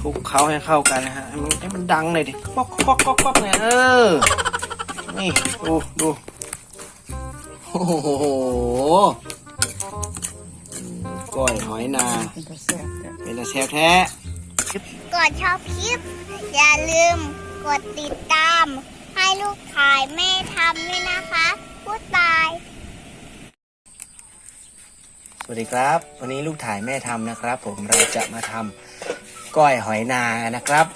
คลุกเคล้าให้เข้ากันนะฮะให้มันให้มันดังหน่อยดิก๊อกก๊อกก๊อกก๊อกเนี่ยเออ นี่ดูดูโอ้โหก้อยหอยนา เป็นกระแซ่บแต่เป็นตาแซ่บแท้ ก่อนชอบคลิป อย่าลืมกดติดตาม ให้ลูกถ่ายแม่ทำด้วยนะคะผู้ตาย สวัสดีครับ วันนี้ลูกถ่ายแม่ทำนะครับ ผมเราจะมาทำ ก้อยหอยนานะครับ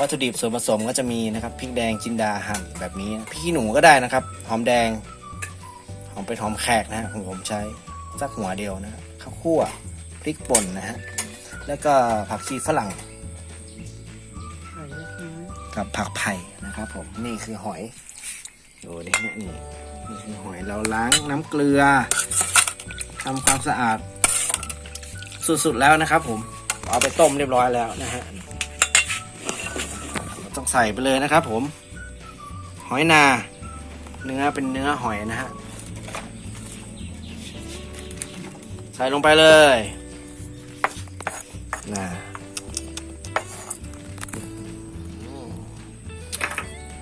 วัตถุดิบส่วนผสมก็จะมีนะครับพริกแดงจินดาหั่นแบบนี้พริกขี้หนูก็ได้นะครับหอมแดงหอมเป็นหอมแขกนะฮะของผมใช้สักหัวเดียวนะข้าวคั่วพริกป่นนะฮะแล้วก็ผักชีฝรั่งกับผักไผ่นะครับผมนี่คือหอยดูดิฮะนี่นี่คือหอยเราล้างน้ำเกลือทำความสะอาด สุดๆแล้วนะครับ ผมเอาไปต้มเรียบร้อยแล้วนะฮะต้องใส่ไปเลยนะครับ ผม หอยนา เนื้อเป็นเนื้อหอยนะฮะใส่ลงไปเลยนะ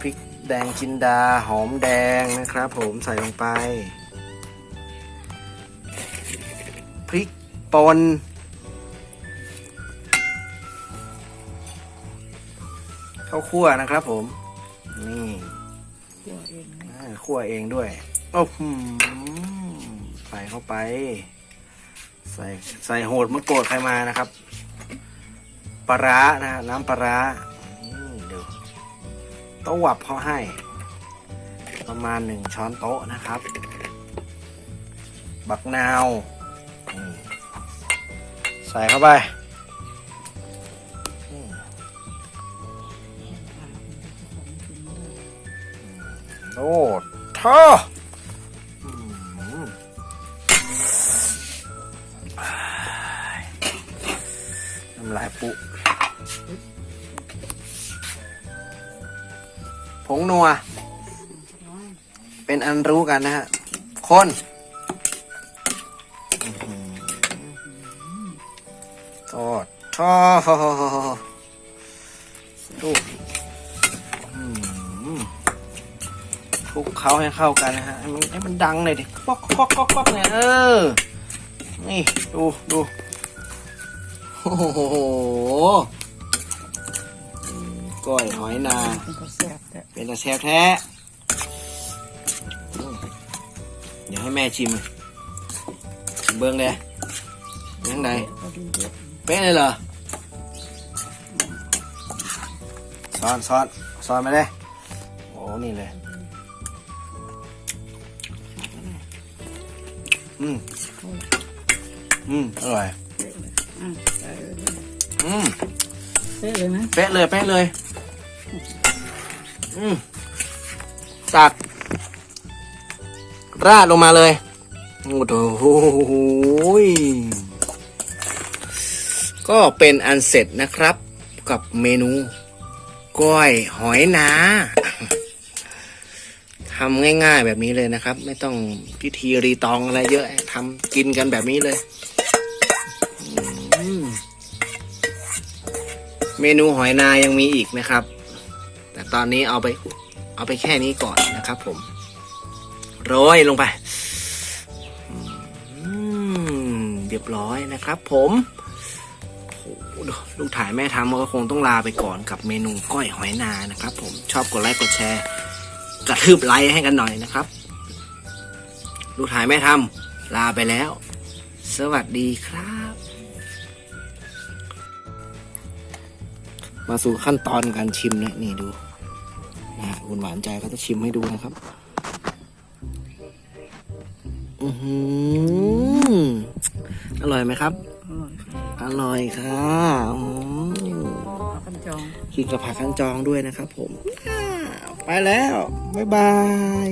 พริกแดงจินดาหอมแดงนะครับ ผมใส่ลงไป พริกป่นาวคั่วนะครับผม นี่ตัวเองนะอ่าคั่วเองด้วยโอ้โหใส่เข้าไป ใส่ใส่โหดมะกรูดใครมานะครับปลาร้านะน้ำปลาร้าเดี๋ยวโต๊ะวับเขาให้ ประมาณหนึ่งช้อนโต๊ะนะครับ บักนาว ใส่เข้าไป โอ้ท่อน้ำลายปุผงนัว เป็นอันรู้กันนะฮะ คนอื้อหือทอดทอดดูอื้ คลุกเคล้าให้เข้ากันนะฮะให้มันให้มันดังหน่อยดิก๊อกก๊อกก๊อกก๊อกเนี่ยเออนี่ดูดูโอ้โหก้อยหอยนา เป็นกระแซ่บแต่เป็นตาแซ่บแท้อืมเดี๋ยวให้แม่ชิมชิมเบิ้งเลยยังไงพอดีเด็ดเป๊ะเลยเหรอซ้อนซ้อนซ้อนมาเลยโอ้นี่เลย อืม อืม อร่อยเป๊ะเลยอะใส่เลยอืม เป๊ะเลยนะเป๊ะเลยเป๊ะเลย อืมตักราดลงมาเลย โอ้โหก็เป็นอันเสร็จนะครับ กับเมนู ก้อยหอยนา ทำง่ายๆแบบนี้เลยนะครับ ไม่ต้องพิธีรีตองอะไรเยอะทำกินกันแบบนี้เลยมเมนูหอยนายังมีอีกนะครับ แต่ตอนนี้เอาไปเอาไปแค่นี้ก่อนนะครับผม โรยลงไปเรียบร้อยนะครับผมโอ้โหลูกถ่ายแม่ทำก็คงต้องลาไปก่อนกับเมนูก้อยหอยนานะครับผมชอบกดไลค์กดแชร์ กระทืบไลค์ให้กันหน่อยนะครับ ลูกถ่ายแม่ทำลาไปแล้ว สวัสดีครับ มาสู่ขั้นตอนการชิมนะนี่ดูนะฮะคุณหวานใจเขาจะชิมให้ดูนะครับ อือหืออร่อยไหมครับ อร่อยค่ะอร่อยค่ะอืมเอากันจองกินกับผักขันจองด้วยนะครับผมอ่า ไปแล้ว บ๊ายบาย